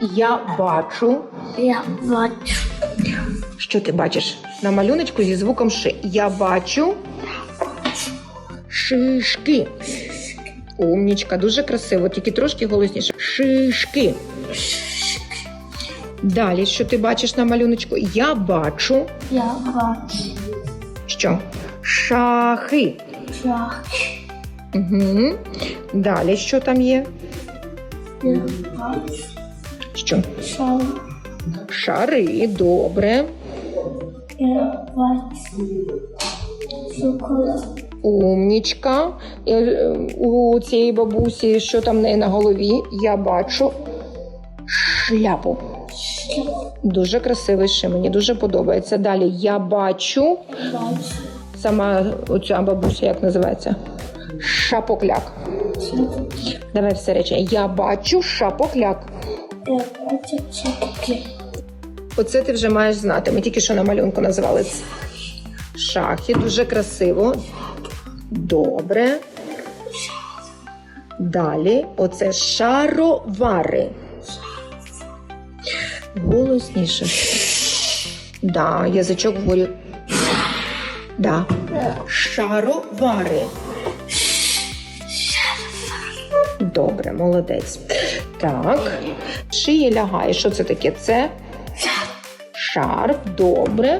Я бачу. Я бачу. Що ти бачиш? На малюночку зі звуком ши. Я бачу шишки. Умнічка, дуже красиво, тільки трошки голосніше. Шишки. Далі, що ти бачиш на малюночку? Я бачу, Я бачу. що шахи. Шах. Угу. Далі, що там є? Я бачу. Що? Шах. Шари, добре. Умнічка. Е, У цієї бабусі, що там в неї на голові, я бачу шляпу. Дуже красивий ши, мені дуже подобається. Далі я бачу сама оця бабуся, як називається? Шапокляк. Давай все речення. Я бачу шапокляк. Я бачу. Оце ти вже маєш знати. Ми тільки що на малюнку називали. Шахи, дуже красиво. Добре. Далі, оце шаровари. Голосніше. Да, язичок вгорі. Да. Шаровари. Добре, молодець. Так. Шиє лягає. Що це таке? Це шарф, добре.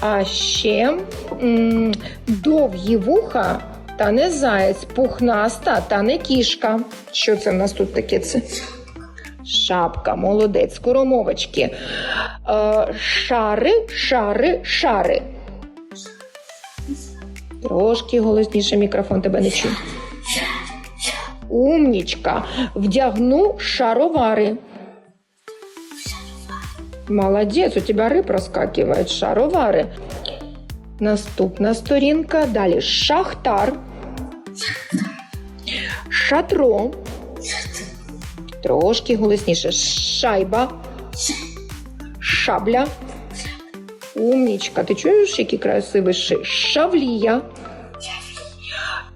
А ще м, довгі вуха та не заєць, пухнаста та не кішка. Що це в нас тут таке? Це? Шапка, молодець, скоромовочки. Е, шари, шари, шари. Трошки голосніше мікрофон тебе не чує. Умнічка. Вдягну шаровари. Молодець, у тебе риб розкакивають, шаровари. Наступна сторінка. Далі шахтар. Шатро. Трошки голосніше. Шайба. Шабля. Умнічка. Ти чуєш, який красивий ши? Шавлія.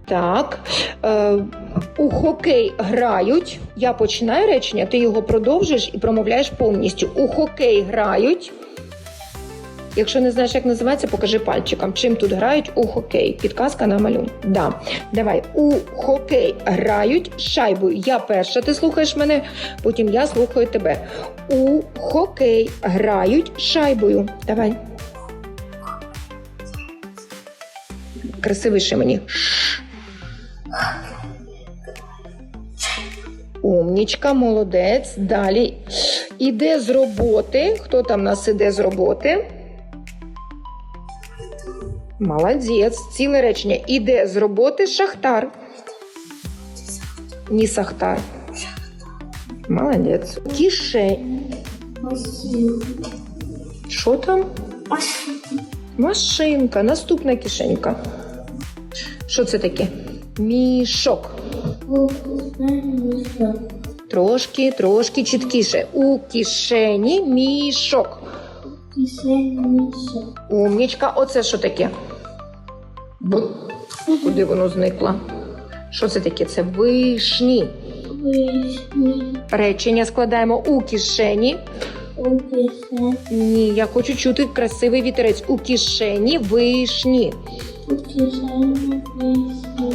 Так. Е, у хокей грають. Я починаю речення, ти його продовжуєш і промовляєш повністю. У хокей грають. Якщо не знаєш, як називається, покажи пальчиком. Чим тут грають у хокей? Підказка на малюнку. Да. Давай. У хокей грають шайбою. Я перша, ти слухаєш мене, потім я слухаю тебе. У хокей грають шайбою. Давай. Красивіше мені. Умнічка, молодець. Далі іде з роботи. Хто там у нас іде з роботи? Молодець. Ціле речення. Іде з роботи шахтар. Ні, сахтар. Молодець. Кишень. Що там? Машинка. Наступна кишенька. Що це таке? Мішок. Мішок. Трошки, трошки чіткіше. У кишені мішок. Кишень мішок. Умнічка, оце що таке? Куди воно зникло? Що це таке? Це вишні. Вишні. Речення складаємо у кишені. У кишень. Ні, я хочу чути красивий вітерець. У кишені вишні. У кишені вишні.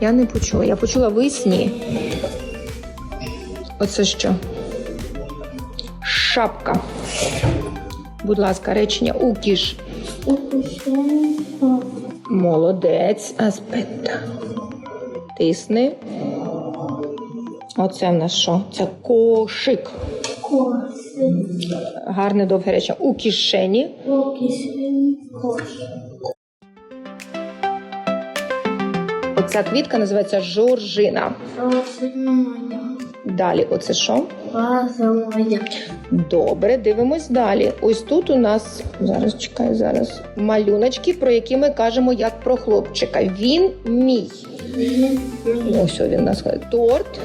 Я не почула. Я почула весні. Оце що? Шапка. Будь ласка, речення у киш. У. Молодець. Аспета. Тисни. Оце в нас що? Це кошик. Кошик. Гарне довге речення. У кишені. У кишені кошик. Оця квітка називається жоржина. Моя. Далі, оце що? База. Добре, дивимось далі. Ось тут у нас зараз чекай, зараз малюночки, про які ми кажемо як про хлопчика. Він мій. Він мій. Ось він у нас торт.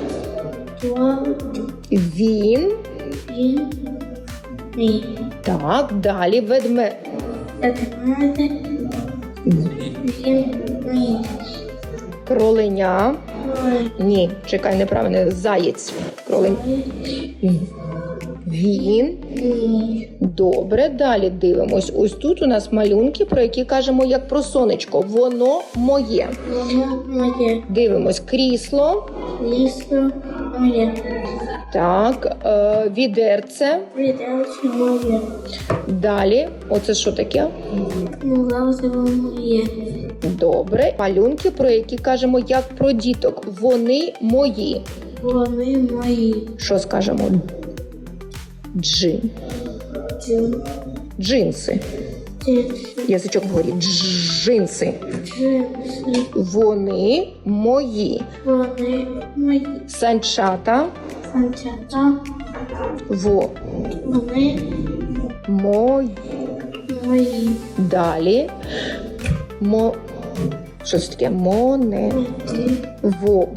Торт. Він. Він мій. Так, далі ведме. Ведмедик. Він мій. Кроленя. Ні, чекай, неправильно. Заєць. Кролень. Він. Добре, далі дивимось. Ось тут у нас малюнки, про які кажемо як про сонечко. Воно моє. Воно моє. Дивимось крісло. Лісно моє. Так, е, відерце. Придався моє. Далі, оце що таке? Морозиво моє. Добре. Малюнки, про які кажемо як про діток. Вони мої. Вони мої. Що скажемо? Джин. Джин. Джинси. Джинси. Язичок вгорі. Джинси. Джинси. Вони мої. Вони мої. Санчата. Санчата. Во. Вони Мої. мої. Далі. Мо. Що це таке? Моне. Во.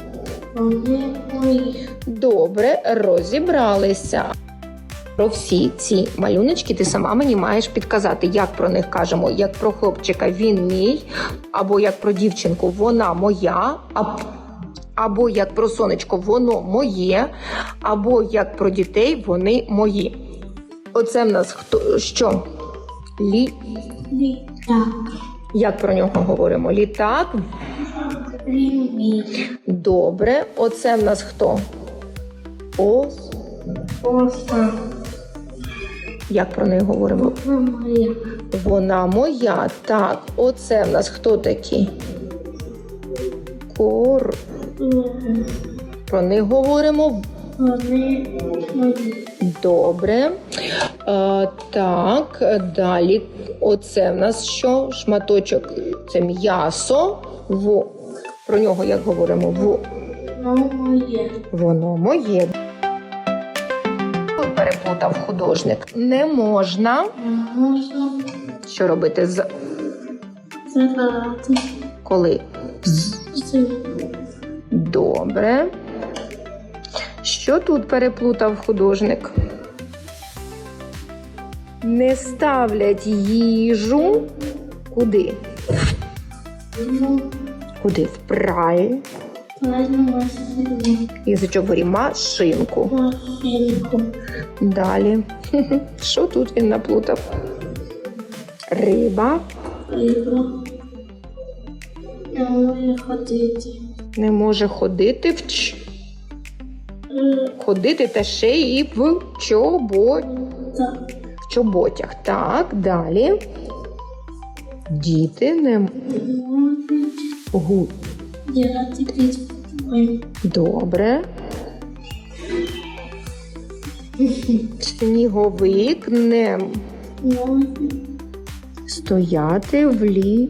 Добре, розібралися. Про всі ці малюночки ти сама мені маєш підказати, як про них кажемо, як про хлопчика він мій, або як про дівчинку вона моя, або як про сонечко воно моє, або як про дітей вони мої. Оце в нас хто що? Лі. Літак. Як про нього говоримо? Літак. Добре. Оце в нас хто? Ос. Оса. Як про неї говоримо? Вона моя. Вона моя. Так, оце в нас хто такі? Кор. Про них говоримо. мої. Добре. Е, так, далі. Оце в нас що? Шматочок. Це м'ясо. Во. Про нього як говоримо? Во. Воно моє. Воно моє. Переплутав художник. Не можна. Не можу Що робити з забирати. коли? З. З. Добре. Що тут переплутав художник? Не ставлять їжу. Куди? Куди? В праль. Язичок говорі машинку. Машинку. Далі. Що тут він наплутав? Риба Риба. Не може ходити. не може ходити в ч... Ходити та ще і в чобо... Так. Чоботях. Так, далі. Діти не м- Можуть гу. грати під водою. Добре. Сніговик не стояти влі...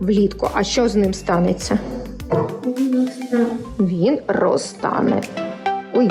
влітку. А що з ним станеться? Він розтане. Ой,